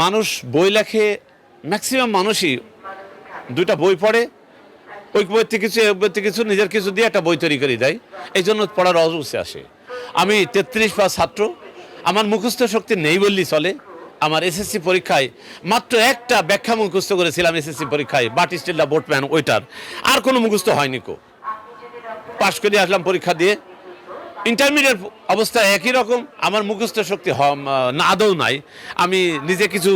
মানুষ বই লেখে ম্যাক্সিমাম মানুষই দুইটা বই পড়ে, ওই বই থেকে কিছু এই বই থেকে কিছু, নিজের কিছু দিয়ে একটা বই তৈরি করে দেয়। এই জন্য পড়ার অজুসে আসে। আমি তেত্রিশ পাস ছাত্র, আমার মুখস্থ শক্তি নেই বললেই চলে। আমার এসএসসি পরীক্ষায় মাত্র একটা ব্যাখ্যা মুখস্থ করেছিলাম এসএসসি পরীক্ষায় বাটিস্টিল্লা বোটম্যান ওইটার আর কোনো মুখস্থ হয়নি কো। পাশ করে আসলাম পরীক্ষা দিয়ে। ইন্টারমিডিয়েট অবস্থা একই রকম। আমার মুখস্থ শক্তি না আদৌ নাই। আমি নিজে কিছু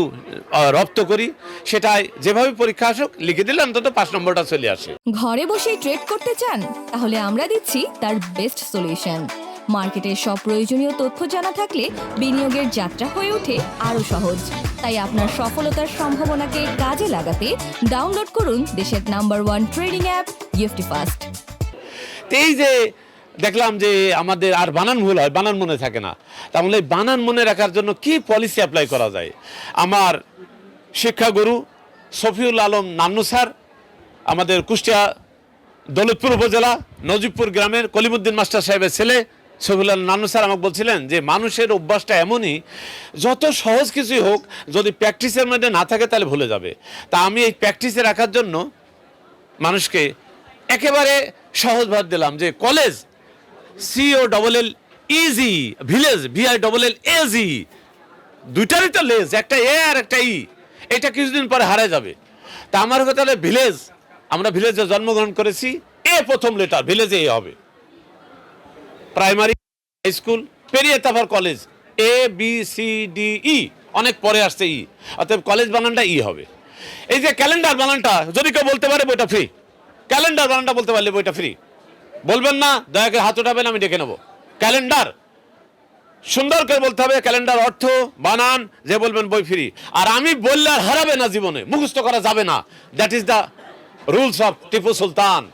রপ্ত করি। সেটাই যেভাবে পরীক্ষা আসুক লিখে দিলে অন্তত পাঁচ নম্বরটা চলে আসে। ঘরে বসেই ট্রেড করতে চান? তাহলে আমরা দিচ্ছি তার বেস্ট সলিউশন মার্কেটের সব প্রয়োজনীয় তথ্য জানা থাকলে বিনিয়োগের যাত্রা হয়ে ওঠে আরও সহজ। তাই আপনার সফলতার সম্ভাবনাকে কাজে লাগাতে ডাউনলোড করুন দেশের number one trading app EFT fast এই যে দেখলাম যে আমাদের আর বানান ভুল হয়, বানান মনে থাকে না। তাহলে বানান মনে রাখার জন্য কি পলিসি অ্যাপ্লাই করা যায়? আমার শিক্ষাগুরু সফিউল আলম নান্নু স্যার, আমাদের কুষ্টিয়া দৌলতপুর উপজেলা, নজিবপুর গ্রামের কলিমুদ্দিন মাস্টার সাহেবের ছেলে সফিউল আলম নান্নু স্যার আমাকে বলছিলেন যে, মানুষের অভ্যাসটা এমনই, যত সহজ কিছুই হোক, যদি প্র্যাকটিসের মধ্যে না থাকে তাহলে ভুলে যাবে। তা আমি এই প্র্যাকটিসে রাখার জন্য মানুষকে একেবারে সহজ ভাব দিলাম যে college C O double L E G village V I double L A G দুইটারই তো লেজ, একটা এ আর একটা ই এটা কিছুদিন পরে হারা যাবে। তা আমার কথা ভিলেজ আমরা ভিলেজে জন্মগ্রহণ করেছি এ প্রথম লেটার ভিলেজে এ হবে। প্রাইমারি হাই স্কুল পেরিয়ে তারপর college A B C D E অনেক পরে আসছে ই অতএব কলেজ বানানটা ই হবে। এই যে ক্যালেন্ডার বানানটা, যদি কেউ বলতে পারে বইটা ফ্রি ক্যালেন্ডার বানানটা বলতে পারলে বইটা ফ্রি বলবেন না, দয়া করে হাত উঠাবেন, আমি ডেকে নেব। ক্যালেন্ডার। সুন্দর করে বলতে হবে, ক্যালেন্ডার অর্থ বানান, যে বলবেন বই ফ্রি। আর আমি বললে আর হারাবে না জীবনে, মুখস্থ করা যাবে না। That is the rules of Tipu Sultan.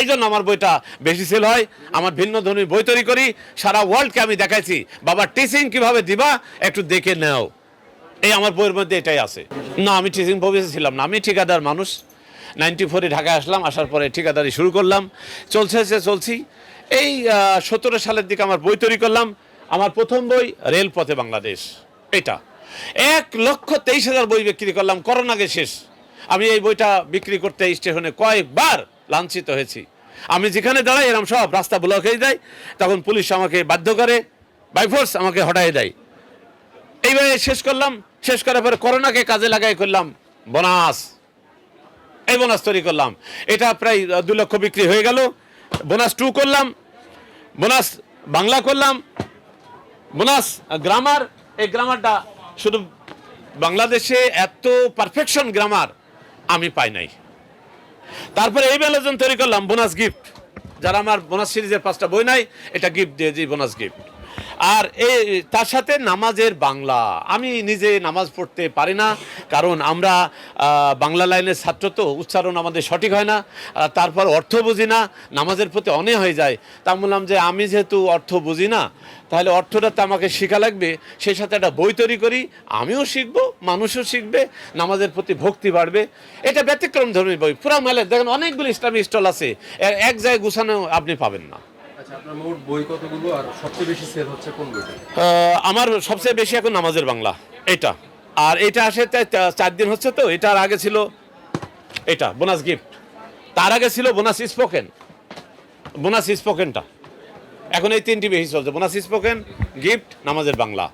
এই জন্য আমার বইটা বেশি সেল হয়। আমার ভিন্ন ধরনের বই তৈরি করি। সারা ওয়ার্ল্ডকে আমি দেখাইছি। বাবা টিচিং কীভাবে দিবা, একটু দেখে নেও। এই আমার বইয়ের মধ্যে এটাই আছে। না, আমি টিচিং প্রফেসর ছিলাম না। আমি ঠিকাদার মানুষ। নাইনটি ফোরে ঢাকায় আসলাম, আসার পরে ঠিকাদারি শুরু করলাম। চলছে চলছি। এই সতেরো সালের দিকে আমার বই তৈরি করলাম। আমার প্রথম বই রেলপথে বাংলাদেশ। এটা। এক লক্ষ তেইশ হাজার বই বিক্রি করলাম, করোনা আগে শেষ। আমি এই বইটা বিক্রি করতে স্টেশনে কয়েকবার লাঞ্ছিত হয়েছি। আমি যেখানে দাঁড়াই এরকম সব রাস্তা ব্লক হয়ে যায়। তখন পুলিশ আমাকে বাধ্য করে বাইফোর্স আমাকে হটাই দেয়। এইভাবে শেষ করলাম। শেষ করার পরে করোনাকে কাজে লাগাই করলাম। বোনাস। এই বোনাস তৈরি করলাম। এটা প্রায় দু লক্ষ বিক্রি হয়ে গেল। বোনাস টু করলাম। বোনাস বাংলা করলাম। বোনাস গ্রামার, এই গ্রামারটা শুধু বাংলাদেশে এত পারফেকশন গ্রামার আমি পাই নাই। তারপরে এই বেলাজন তৈরি করলাম, বোনাস গিফট যারা আমার বোনাস সিরিজের পাঁচটা বই নাই, এটা গিফট দিয়ে দিই বোনাস গিফট আর এই তার সাথে নামাজের বাংলা। আমি নিজে নামাজ পড়তে পারি না, কারণ আমরা বাংলা লাইনের ছাত্র তো, উচ্চারণ আমাদের সঠিক হয় না তারপর অর্থ বুঝি না, নামাজের প্রতি অনেক হয়ে যায়। তা বললাম যে, আমি যেহেতু অর্থ বুঝি না, তাহলে অর্থটা তো আমাকে শেখা লাগবে সেই সাথে একটা বই তৈরি করি, আমিও শিখব, মানুষও শিখবে, নামাজের প্রতি ভক্তি বাড়বে। এটা ব্যতিক্রম ধর্মী বই, পুরা মেলে দেখেন অনেকগুলো ইসলামী স্টল আছে এক জায়গায় গুছানো আপনি পাবেন না। আমার সবচেয়ে বেশি এখন নামাজের বাংলা, এটা। আর এটা আসে চার দিন হচ্ছে তো, এটার আগে ছিল এটা, বোনাস গিফট। তার আগে ছিল বোনাস স্পোকেন। বোনাস স্পোকেনটা। এখন এই তিনটি বেশি চলছে, বোনাস স্পোকেন, গিফট, নামাজের বাংলা।